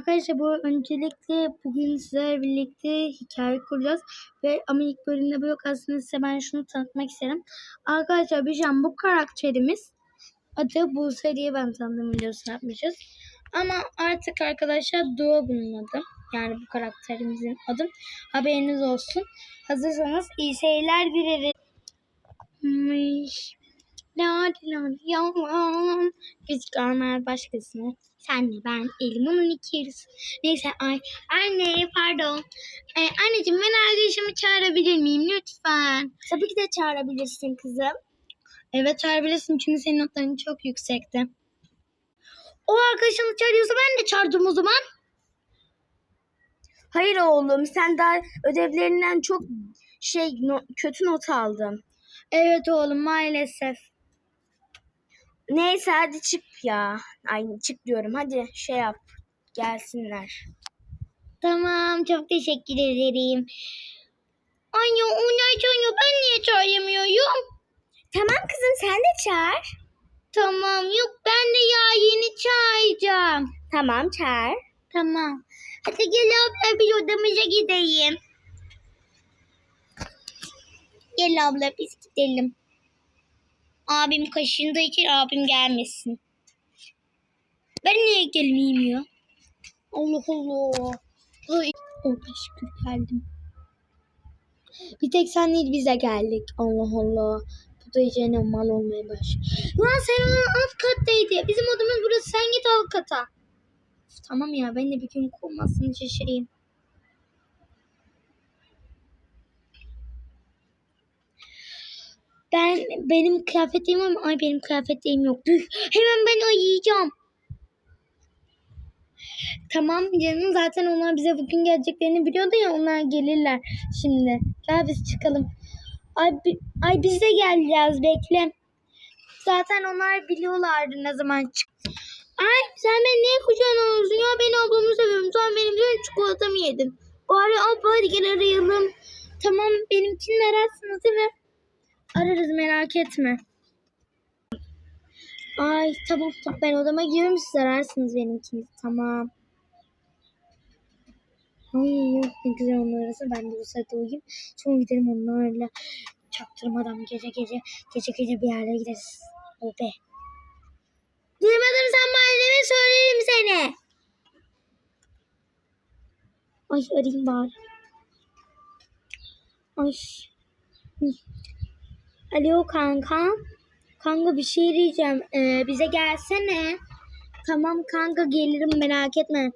Arkadaşlar bu öncelikle bugün sizlerle birlikte hikaye kuracağız. Ve ama ilk bölümde bu yok. Aslında size ben şunu tanıtmak isterim. Arkadaşlar bir an bu karakterimiz adı Buse diye ben tanıdığım videosunu yapmışız. Ama artık arkadaşlar Dua bunun adı. Yani bu karakterimizin adı. Haberiniz olsun. Hazırsanız iyi seyirler dileriz. La la yalan. Biz görmez başkasını. Senle ben elim onun iki yarısı. Neyse ay. Anne pardon. Ee, anneciğim ben arkadaşımı çağırabilir miyim lütfen? Tabii ki de çağırabilirsin kızım. Evet çağırabilirsin çünkü senin notların çok yüksekti. O arkadaşını çağırıyorsa ben de çağırdım o zaman. Hayır oğlum sen daha ödevlerinden çok şey no- kötü not aldın. Evet oğlum maalesef. Neyse hadi çık ya. Ay çık diyorum hadi şey yap. Gelsinler. Tamam çok teşekkür ederim. Anne onlar çağırıyor ben niye çağıramıyorum? Tamam kızım sen de çağır. Tamam yok ben de ya yeni çağıracağım. Tamam çağır. Tamam. Hadi gel abla bir odamıza gideyim. Gel abla biz gidelim. Abim kaşındığı için abim gelmesin. Ben niye gelmeyeyim ya? Allah Allah. Oh şükür geldim. Bir tek sen değil biz de geldik. Allah Allah. Bu da iyice mal olmaya başladı. Lan sen onun alt kattaydı. Bizim odamız burası. Sen git alt kata. Tamam ya ben de bir gün kovmasını şaşırayım. Ben benim kıyafetliğim ama ay benim kıyafetliğim yok. Hemen ben ayıyacağım. Tamam canım zaten onlar bize bugün geleceklerini biliyordu ya onlar gelirler şimdi. Gel biz çıkalım. Ay, ay biz de geleceğiz bekle. Zaten onlar biliyorlardı ne zaman çık. Ay sen beni niye kucağına alıyorsun ya ben ablamı seviyorum. Sen benim bütün çikolatamı yedin. Bari abla hadi gel arayalım. Tamam benimkini ararsınız değil mi? Ararız merak etme. Ay tamam tamam ben odama giriyorum siz ararsınız benimkini. Tamam. Ay yok ne güzel onlar arası. Ben de bu saatte uyuyayım. Sonra giderim onlarla çaktırmadan gece gece gece gece bir yerlere gideriz. O be. Duymadım sen mahalleme söylerim seni. Ay arayayım bari. Ay. Alo kanka. Kanka bir şey diyeceğim. Ee, bize gelsene. Tamam kanka gelirim merak etme.